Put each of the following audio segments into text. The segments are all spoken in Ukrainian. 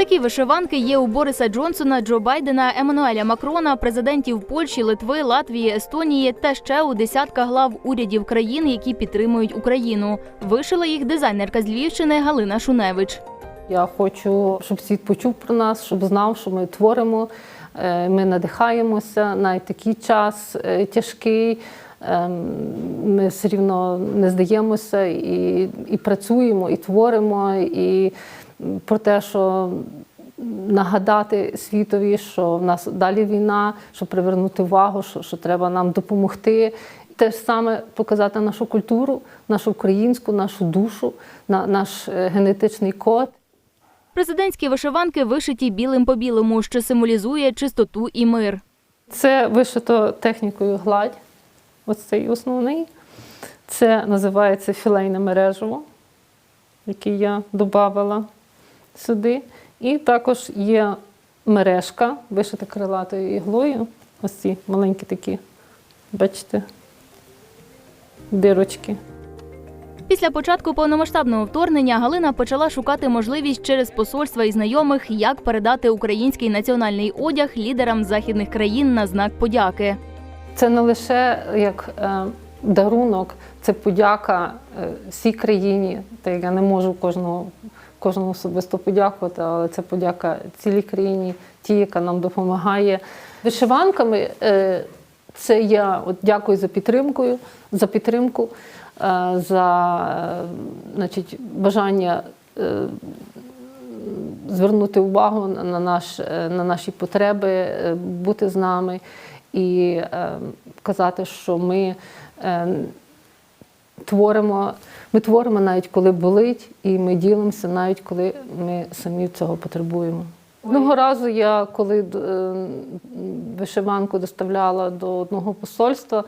Такі вишиванки є у Бориса Джонсона, Джо Байдена, Еммануеля Макрона, президентів Польщі, Литви, Латвії, Естонії та ще у десятка глав урядів країн, які підтримують Україну. Вишила їх дизайнерка з Львівщини Галина Шуневич. Я хочу, щоб світ почув про нас, щоб знав, що ми творимо, е, ми надихаємося навіть такий час е, тяжкий. ем, Ми все рівно не здаємося і, і працюємо, і творимо, і про те, що нагадати світові, що в нас далі війна, щоб привернути увагу, що, що треба нам допомогти. Те ж саме показати нашу культуру, нашу українську, нашу душу, на, наш е, генетичний код. Президентські вишиванки вишиті білим по білому, що символізує чистоту і мир. Це вишито технікою гладь. Ось цей основний. Це називається філейне мережево, яке я додавала сюди. І також є мережка, вишита крилатою іглою. Ось ці маленькі такі, бачите, дирочки. Після початку повномасштабного вторгнення Галина почала шукати можливість через посольства і знайомих, як передати український національний одяг лідерам західних країн на знак подяки. Це не лише як е, дарунок, це подяка е, всій країні. Та я не можу кожного, кожному особисто подякувати, але це подяка цілій країні, ті, яка нам допомагає. Вишиванками е, це я от дякую за підтримкою, за підтримку, е, за е, значить, бажання. звернути увагу на на наш, на наші потреби, бути з нами і казати, що ми творимо, ми творимо навіть коли болить, і ми ділимося навіть коли ми самі цього потребуємо. Одного разу я, коли е, вишиванку доставляла до одного посольства,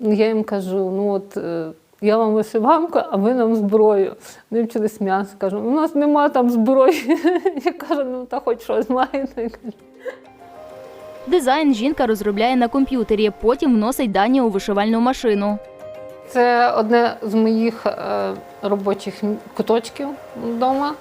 я їм кажу: ну от. е, я вам вишиванку, а ви нам зброю. Вони почали сміятися. Кажу, у нас нема там зброї. Я кажу, ну та хоч щось маєте. Дизайн жінка розробляє на комп'ютері, потім вносить дані у вишивальну машину. Це одне з моїх е, робочих куточків вдома.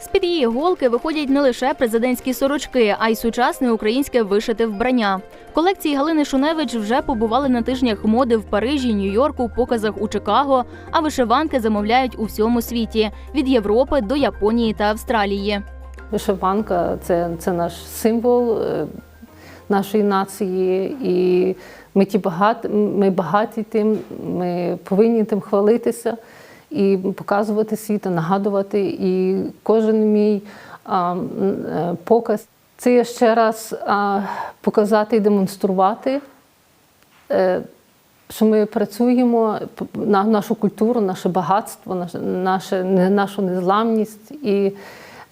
З-під її голки виходять не лише президентські сорочки, а й сучасне українське вишите вбрання. Колекції Галини Шуневич вже побували на тижнях моди в Парижі, Нью-Йорку, показах у Чикаго, а вишиванки замовляють у всьому світі від Європи до Японії та Австралії. Вишиванка це, це наш символ е, нашої нації, і ми, ті багаті, ми багаті тим, ми повинні тим хвалитися і показувати світу, нагадувати. І кожен мій а, е, показ це є ще раз а, показати і демонструвати. е, що ми працюємо на нашу культуру, наше багатство, наше, нашу незламність і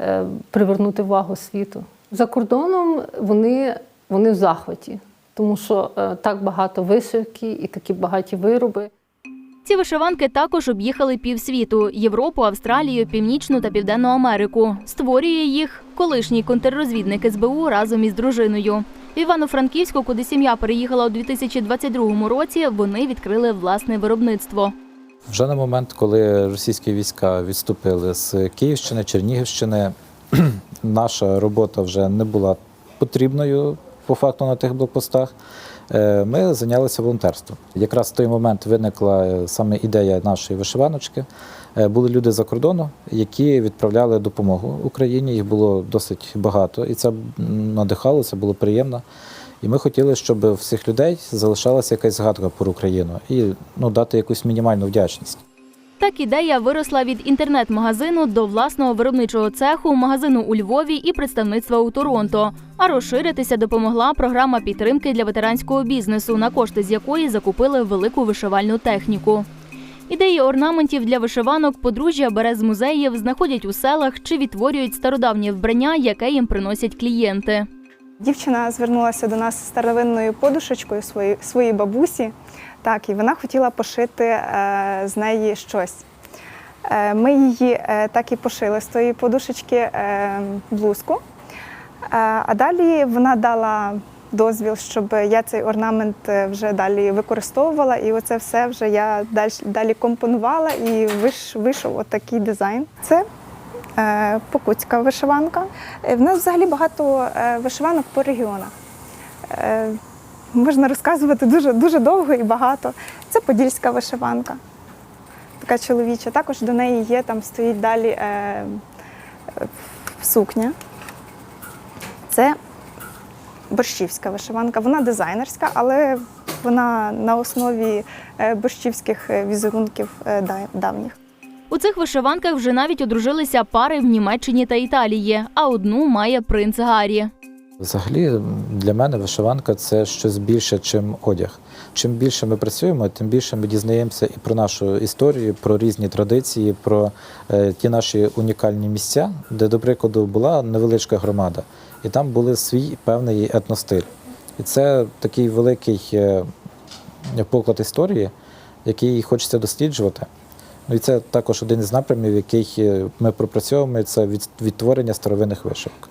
е, привернути увагу світу. За кордоном вони, вони в захваті, тому що е, так багато вишивки і такі багаті вироби. Ці вишиванки також об'їхали півсвіту Європу, Австралію, Північну та Південну Америку. Створює їх колишній контррозвідник СБУ разом із дружиною. В Івано-Франківську, куди сім'я переїхала у 2022 році, вони відкрили власне виробництво. Вже на момент, коли російські війська відступили з Київщини, Чернігівщини, наша робота вже не була потрібною по факту на тих блокпостах. Е, Ми зайнялися волонтерством. Якраз в той момент виникла е, саме ідея нашої вишиваночки. Е, Були люди за кордону, які відправляли допомогу Україні. Їх було досить багато, і це м, надихало, це було приємно. І ми хотіли, щоб у всіх людей залишалася якась згадка про Україну і ну, дати якусь мінімальну вдячність. Так ідея виросла від інтернет-магазину до власного виробничого цеху, магазину у Львові і представництва у Торонто. А розширитися допомогла програма підтримки для ветеранського бізнесу, на кошти з якої закупили велику вишивальну техніку. Ідеї орнаментів для вишиванок подружжя бере з музеїв, знаходять у селах чи відтворюють стародавнє вбрання, яке їм приносять клієнти. Дівчина звернулася до нас з старовинною подушечкою своєї, своїй бабусі, так, і вона хотіла пошити е, з неї щось. Е, ми її е, так і пошили з тої подушечки блузку. А далі вона дала дозвіл, щоб я цей орнамент вже далі використовувала. І оце все вже я далі, компонувала і вийшов отакий дизайн. Це покутська вишиванка. В нас взагалі багато вишиванок по регіонах. Можна розказувати дуже, дуже довго і багато. Це подільська вишиванка, така чоловіча. Також до неї є, там стоїть далі е, е, сукня. Це борщівська вишиванка. Вона дизайнерська, але вона на основі е, борщівських е, візерунків е, давніх. У цих вишиванках вже навіть одружилися пари в Німеччині та Італії, а одну має принц Гаррі. Взагалі, для мене вишиванка це щось більше, чим одяг. Чим більше ми працюємо, тим більше ми дізнаємося і про нашу історію, про різні традиції, про е, ті наші унікальні місця, де, до прикладу, була невеличка громада, і там були свій певний етностиль. І це такий великий е, поклад історії, який хочеться досліджувати. Ну і це також один із напрямів, який е, ми пропрацьовуємо, це відтворення старовинних вишивок.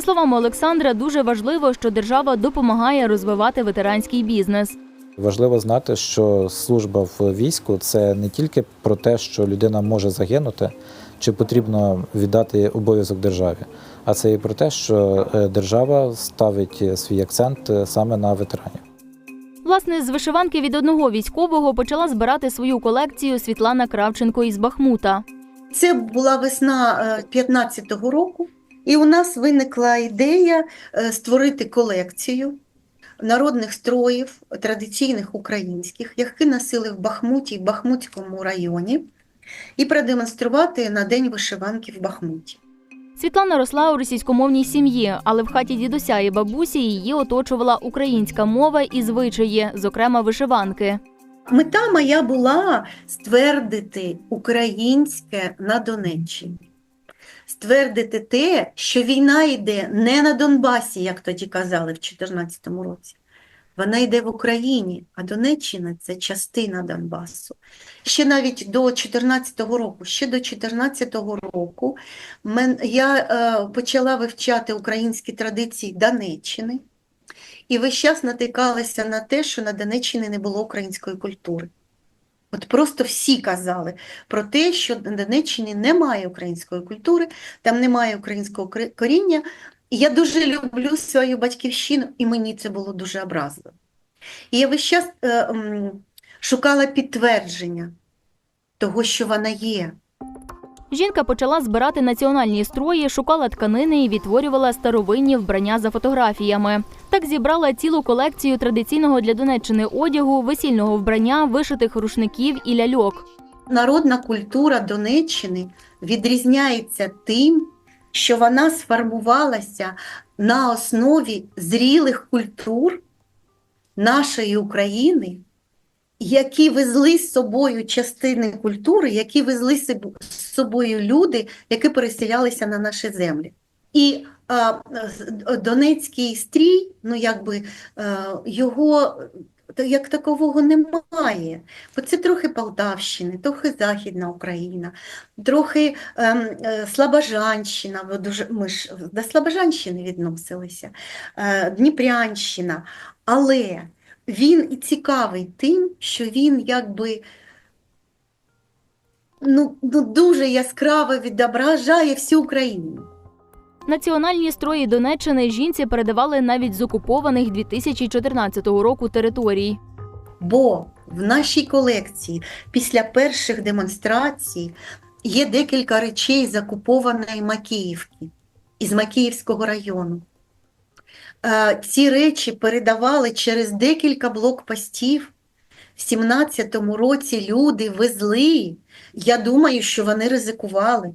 За словами Олександра, дуже важливо, що держава допомагає розвивати ветеранський бізнес. Важливо знати, що служба в війську це не тільки про те, що людина може загинути, чи потрібно віддати обов'язок державі, а це і про те, що е, держава ставить свій акцент е, саме на ветеранів. Власне, з вишиванки від одного військового почала збирати свою колекцію Світлана Кравченко із Бахмута. Це була весна е, 15-го року, і у нас виникла ідея е, створити колекцію народних строїв традиційних українських, які носили в Бахмуті, в Бахмутському районі, і продемонструвати на День вишиванки в Бахмуті. Світлана росла у російськомовній сім'ї, але в хаті дідуся і бабусі її оточувала українська мова і звичаї, зокрема вишиванки. Мета моя була ствердити українське на Донеччині. Ствердити те, що війна йде не на Донбасі, як тоді казали в 2014 році. Вона йде в Україні, а Донеччина це частина Донбасу. Ще навіть до 2014 року, ще до 2014 року я е, почала вивчати українські традиції Донеччини. І весь час натикалася на те, що на Донеччині не було української культури. От просто всі казали про те, що на Донеччині немає української культури, там немає українського коріння. І я дуже люблю свою батьківщину, і мені це було дуже образливо. І я весь час е, шукала підтвердження того, що вона є. Жінка почала збирати національні строї, шукала тканини і відтворювала старовинні вбрання за фотографіями. Так зібрала цілу колекцію традиційного для Донеччини одягу, весільного вбрання, вишитих рушників і ляльок. Народна культура Донеччини відрізняється тим, що вона сформувалася на основі зрілих культур нашої України, які везли з собою частини культури, які везли з собою люди, які переселялися на наші землі. І а, Донецький стрій, ну якби е, його як такового немає. Бо це трохи Полтавщини, трохи Західна Україна, трохи ем, е, Слобожанщина, бо дуже, ми ж до Слобожанщини відносилися, е, Дніпрянщина. Але він і цікавий тим, що він якби ну, ну, дуже яскраво відображає всю Україну. Національні строї Донеччини жінці передавали навіть з окупованих 2014 року територій. Бо в нашій колекції після перших демонстрацій є декілька речей з окупованої Макіївки, із Макіївського району. Е, Ці речі передавали через декілька блокпостів. В 17-му році люди везли. Я думаю, що вони ризикували.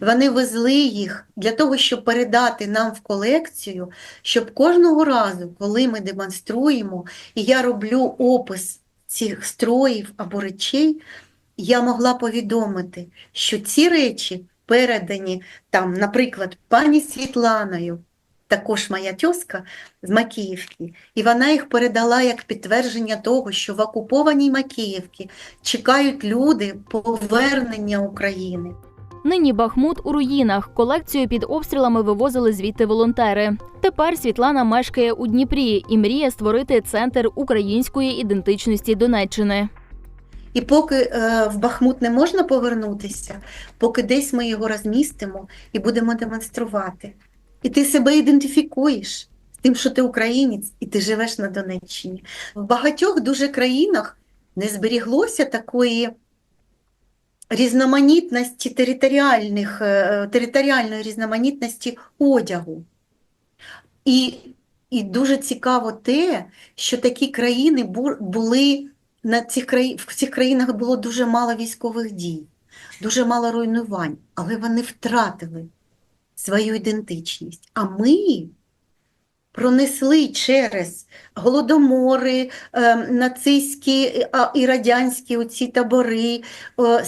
Вони везли їх для того, щоб передати нам в колекцію, щоб кожного разу, коли ми демонструємо, і я роблю опис цих строїв або речей, я могла повідомити, що ці речі передані там, наприклад, пані Світланою, також моя тьоска з Макіївки, і вона їх передала як підтвердження того, що в окупованій Макіївці чекають люди повернення України. Нині Бахмут у руїнах. Колекцію під обстрілами вивозили звідти волонтери. Тепер Світлана мешкає у Дніпрі і мріє створити центр української ідентичності Донеччини. І поки е, в Бахмут не можна повернутися, поки десь ми його розмістимо і будемо демонструвати. І ти себе ідентифікуєш з тим, що ти українець, і ти живеш на Донеччині. В багатьох дуже країнах не зберіглося такої різноманітності територіальних, е, територіальної різноманітності одягу. І, і дуже цікаво те, що такі країни були на цих в цих країнах було дуже мало військових дій, дуже мало руйнувань, але вони втратили свою ідентичність. А ми пронесли через голодомори, е, нацистські і радянські оці табори,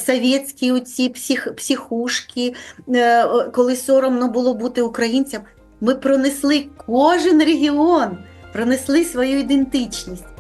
совєтські оці псих, психушки, е, коли соромно було бути українцям. Ми пронесли кожен регіон, пронесли свою ідентичність.